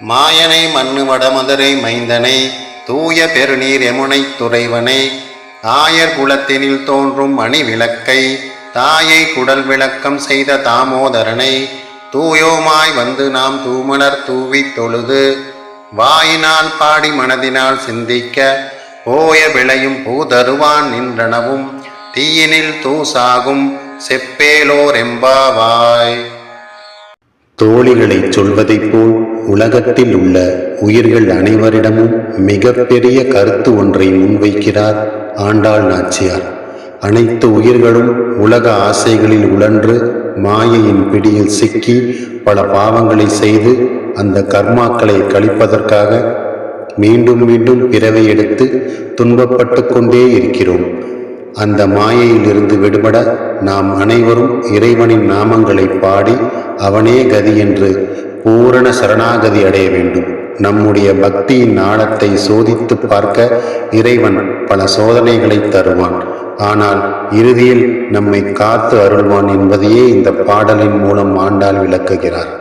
மாயனை மண்ணு வடமதுரை மைந்தனை தூய பெருநீர் எமுனை துறைவனை ஆயர் குலத்தினில் தோன்றும் மணி விளக்கை தாயை குடல் விளக்கம் செய்த தாமோதரனை தூயோமாய் வந்து நாம் தூமலர் தூவித் தொழுது வாயினால் பாடி மனதினால் சிந்திக்க போய விளையும் பூதருவான் நின்றனவும் தீயினில் தூசாகும் செப்பேலோர் எம்பாவாய். தோழிகளைச் சொல்வதைப் போல் உலகத்தில் உள்ள உயிர்கள் அனைவரிடமும் மிகப்பெரிய கருத்து ஒன்றை முன்வைக்கிறார் ஆண்டாள் நாச்சியார். அனைத்து உயிர்களும் உலக ஆசைகளில் உழன்று மாயையின் பிடியில் சிக்கி பல பாவங்களை செய்து அந்த கர்மாக்களை கழிப்பதற்காக மீண்டும் மீண்டும் பிறவை எடுத்து துன்பப்பட்டு கொண்டே இருக்கிறோம். அந்த மாயையிலிருந்து விடுபட நாம் அனைவரும் இறைவனின் நாமங்களை பாடி அவனே கதி என்று பூரண சரணாகதி அடைய வேண்டும். நம்முடைய பக்தியின் ஆழத்தை சோதித்து பார்க்க இறைவன் பல சோதனைகளை தருவான். ஆனால் இறுதியில் நம்மை காத்து அருள்வான் என்பதையே இந்த பாடலின் மூலம் ஆண்டாள் விளக்குகிறார்.